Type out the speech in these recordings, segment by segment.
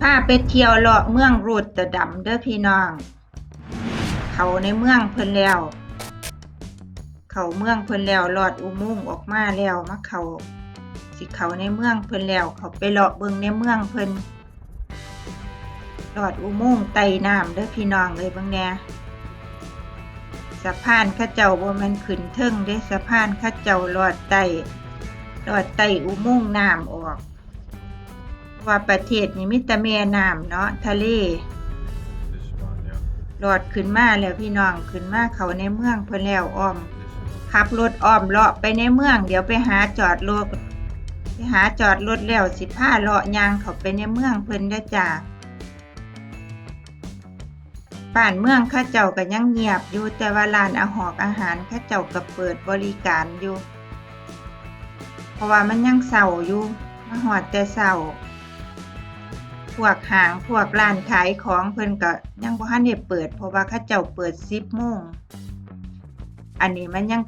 พาไปเที่ยวเลาะเมืองรูดตะดำเด้อพี่น้อง เขาในเมืองเพิ่นแล้ว เขาเมืองเพิ่นแล้วลอดอุโมงค์ออกมาแล้วมาเขาสิเขาในเมืองเพิ่นแล้ว เขาไปเลาะเบิงในเมืองเพิ่นลอดอุโมงค์ไต่น้ำเด้อพี่น้องเลยเบิ่งแหน่สะพานข้าเจ้าบ่แม่นขึ้นเทิงเด้สะพานข้าเจ้าลอดไต่ลอดไต่อุโมงค์น้ำออก ว่าประเทศนี้มีแต่แม่น้ำเนาะทะเลหลอดขึ้นมาแล้วพี่น้องขึ้นมาเขาในเมืองเพิ่นแล้วอ้อมขับรถอ้อมเลาะไปในเมือง เดี๋ยวไปหาจอดรถไปหาจอดรถแล้วสิพาเลาะยางเขาไปในเมืองเพิ่นเด้จ้าบ้านเมืองข้าเจ้าก็ยังเงียบอยู่แต่ว่าร้านอาหอกอาหารข้าเจ้าก็เปิดบริการอยู่ เพราะว่ามันยังเศร้าอยู่มาหอดแต่เศร้า พวกห้างพวกร้านขายของเพิ่นก็ยังบ่ทันได้เปิด เพราะว่าเขาเจ้าเปิด10โมงอันนี้มันยัง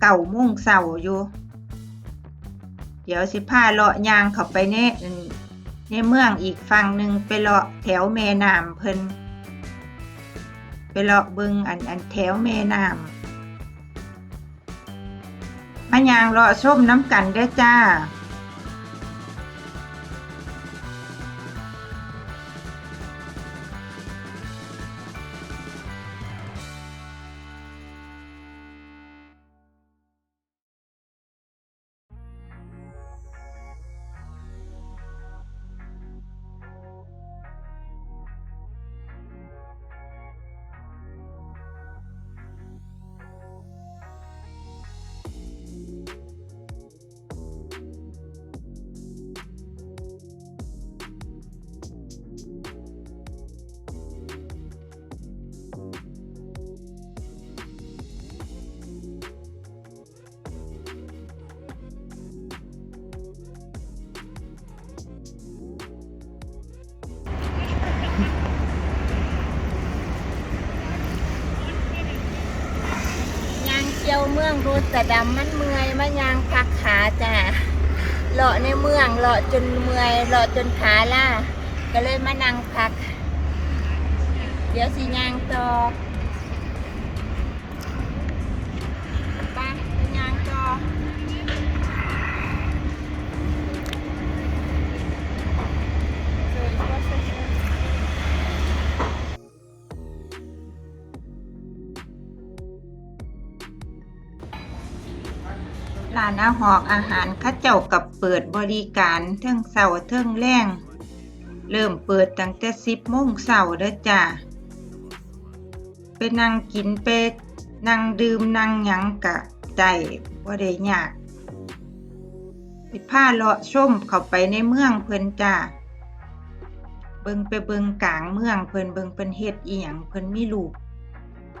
เก้าโมงเช้าอยู่ เดี๋ยวสิพาเลาะยางเข้าไปในในเมืองอีกฝั่งหนึ่งไปเลาะแถวแม่น้ำเพิ่นไปเลาะเบิงอันอันแถวแม่น้ำมายางเลาะส้มน้ำกันเด้จ้า กระดำมันเมื่อยมายางพักขาจ้ะเลาะในเมืองเลาะจนเมื่อยเลาะจนขาล่าก็เลยมานั่งพัก เดี๋ยวสิยางต่อ ร้านอาหอกอาหารข้าเจ้ากับเปิดบริการเทิงเสาเทิงแรงเริ่มเปิดตั้งแต่สิบโมงเสาร์เด้อจ้าไปนั่งกินไปนั่งดื่มนั่งหยังกะได้บ่ได้ยากไปพาเลาะชมเข้าไปในเมืองเพิ่นจ้าเบิงไปเบิงกลางเมืองเพิ่นเบิงเพิ่นเฮ็ดอีหยังเพิ่นมีรูป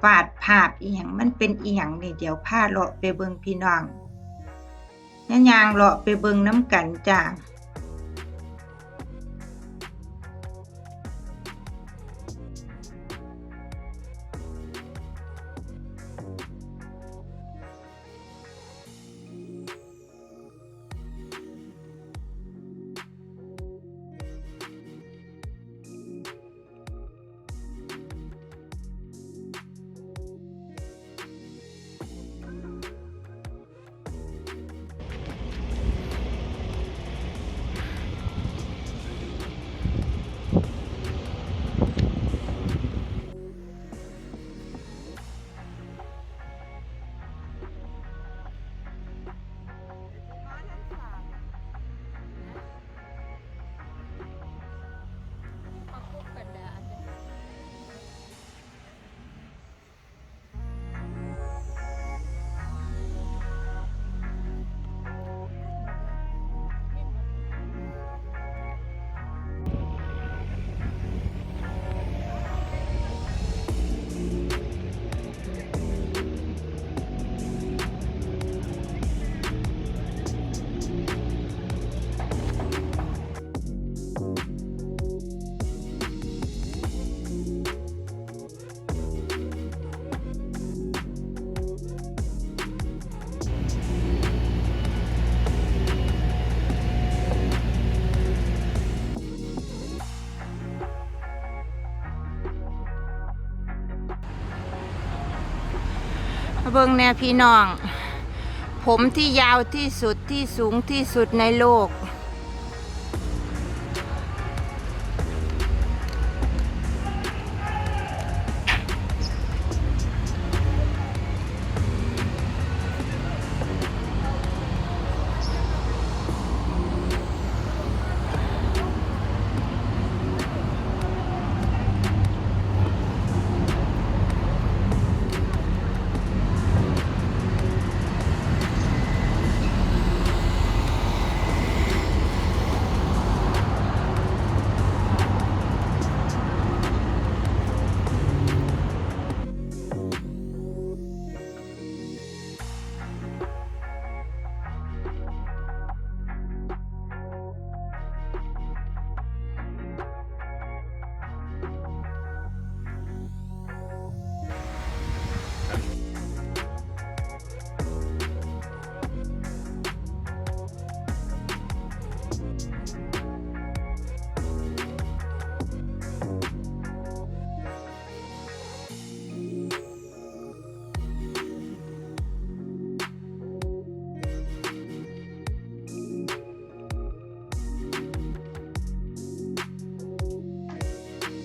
วาดภาพอีหยังมันเป็นอีหยังนี่เดี๋ยวพาเลาะไปเบิงพี่น้อง ย่ยางเลาะไปเบิงน้ำกันจ้า เบิ่งแน่พี่น้อง ผมที่ยาวที่สุดที่สูงที่สุดในโลก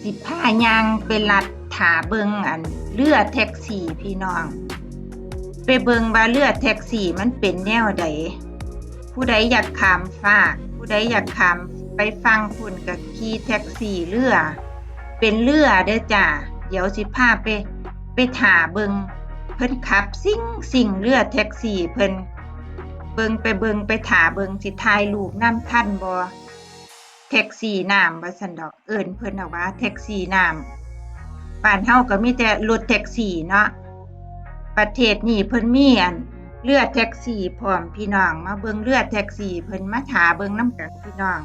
สิผ้ายางไปลัดถาเบิงอันเรือแท็กซี่พี่น้อง ไปเบิงว่าเรือแท็กซี่มันเป็นแนวใดผู้ใดอยากขามฟาก ผู้ใดอยากขามไปฟังคุณกับขี่แท็กซี่เรือ เป็นเรือเด้อจ้าเดี๋ยวสิพาไป ไปถาเบิงเพิ่นขับสิ่งสิ่งเรือแท็กซี่เพิ่นเบิงไปเบิงไปถาเบิงสิถ่ายรูปน้ำท่านบ่ แท็กซี่น้ำว่าซั่นดอกเอิ้นเพิ่นเอาว่าแท็กซี่น้ำบ้านเฮาก็มีแต่รถแท็กซี่เนาะประเทศนี้เพิ่นมีอันเรือแท็กซี่พร้อมพี่น้องมาเบิ่งเรือแท็กซี่เพิ่นมาถาเบิ่งน้ำกันพี่น้อง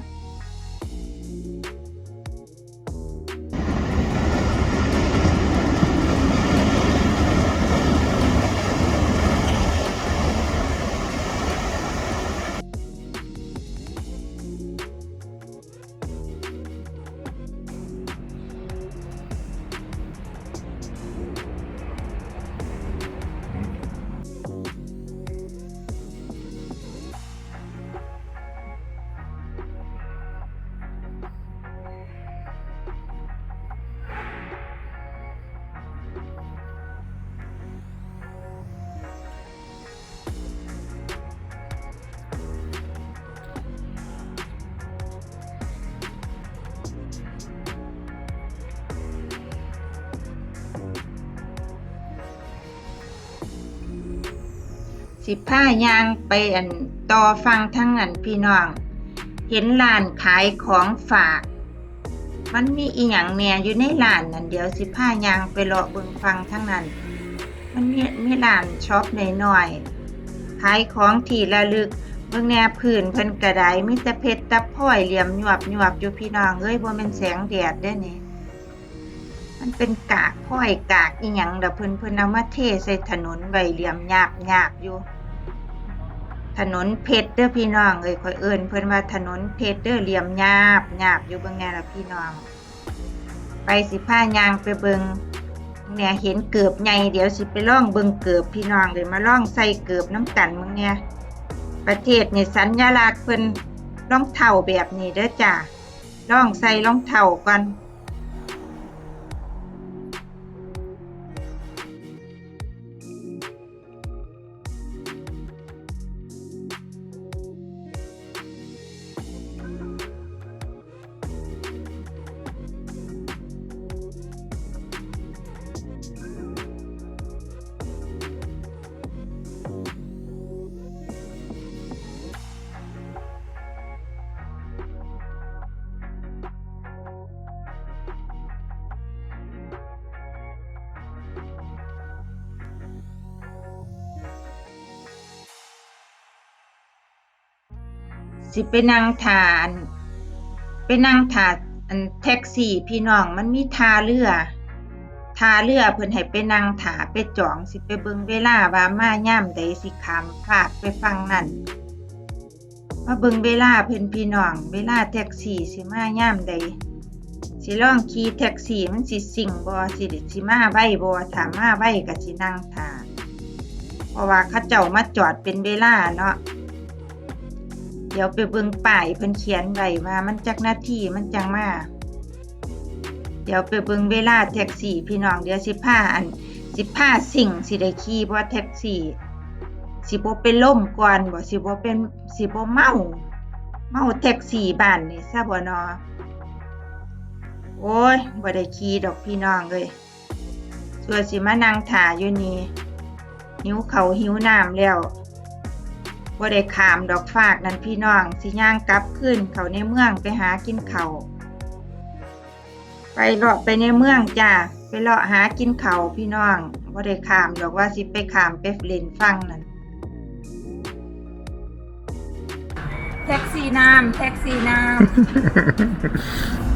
สิผ้ายางไปอันต่อฟังทั้งนั้นพี่น้อง เห็นร้านขายของฝาก มันมีอีหยังแน่อยู่ในร้านนั่นเดี๋ยวสิผ้ายางไปเลาะเบิงฟังทั้งนั้น มันมีมีร้านช็อปน้อยๆขายของที่ระลึกเบิ่งแน่พื้นเพิ่นกระไดมีแต่เพชรตะพ้อยเหลี่ยมหยวบหยวบอยู่พี่น้องเอ้ยบ่แม่นแสงแดดเด้อนี่มันเป็นกากพ้อยกากอีหยังดอเพิ่นเพิ่นเอามาเทใส่ถนนไว้เหลี่ยมหยาบหยาบอยู่ ถนนเพชรเด้อพี่น้องเอ้ยข่อยเอิ้นเพิ่นว่าถนนเพชรเด้อเหลี่ยมหยาบหยาบอยู่เบิ่งแน่ล่ะพี่น้อง ไปสิพายางไปเบิงเนี่ยเห็นเกือบใหญ่เดี๋ยวสิไปล่องเบิงเกือบพี่น้องเลยมาล่องใส่เกือบน้ำกันมึงเนี่ยประเทศเนี่ยสัญลักษณ์เพิ่นรองเท้าแบบนี้เด้อจ้ะล่องใส่รองเท้าก่อน สิไปนั่งทานไปนั่งทาอันแท็กซี่พี่น้องมันมีทาเรือทาเรือเพิ่นให้ไปนั่งถาไปจองสิไปเบิ่งเวลาว่ามาย่ามใดสิขามพาดไปฟังนั่นมาเบิ่งเวลาเพิ่นพี่น้อง เวลาแท็กซี่สิมาย่ามใดสิลองขี่แท็กซี่มันสิสิ่งบ่สิสิมาไว้บ่ถ้ามาไว้ก็สินั่งทาเพราะว่าเขาเจ้ามาจอดเป็นเวลาเนาะ เดี๋ยวไปเบิ่งป้ายเพิ่นเขียนไว้ว่ามันจักหน้าที่มันจังมา เดี๋ยวไปเบิ่งเวลาแท็กซี่พี่น้องเดี๋ยวสิพาอันสิพาสิ่งสิได้ขี่เพราะแท็กซี่ สิบ่เป็นล่มก่อนบ่สิบ่เป็นสิบ่เมาเมาแท็กซี่บ้านนี่ซะบ่เนาะโอ้ยบ่ได้ขี่ดอกพี่น้องเอ้ยส่วนสิมานั่งถ่าอยู่นี่หิวเขาหิวน้ำแล้ว บ่ได้ขามดอกฟากนั่นพี่น้องสิย่างกลับขึ้นเขาในเมืองไปหากินเขาไปเลาะไปในเมืองจ้าไปเลาะหากินเขาพี่น้องบ่ได้ขามดอกว่าสิไปขามไปเล่นฟังนั่นแท็กซี่น้ำแท็กซี่น้ำ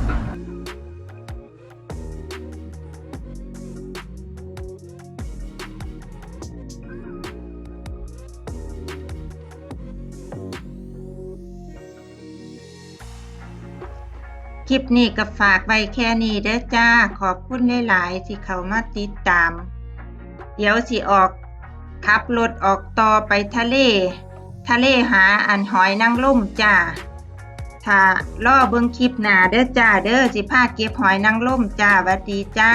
คลิปนี้ก็ฝากไว้แค่นี้เด้อจ้า ขอบคุณหลายๆที่เขามาติดตาม เดี๋ยวสิออกขับรถออกต่อไปทะเล ทะเลหาอันหอยนางรมจ้าถ้าล่อเบิ้งคลิปหนาเด้อจ้าเด้อสิพาเก็บหอยนางรมจ้าวัดดีจ้า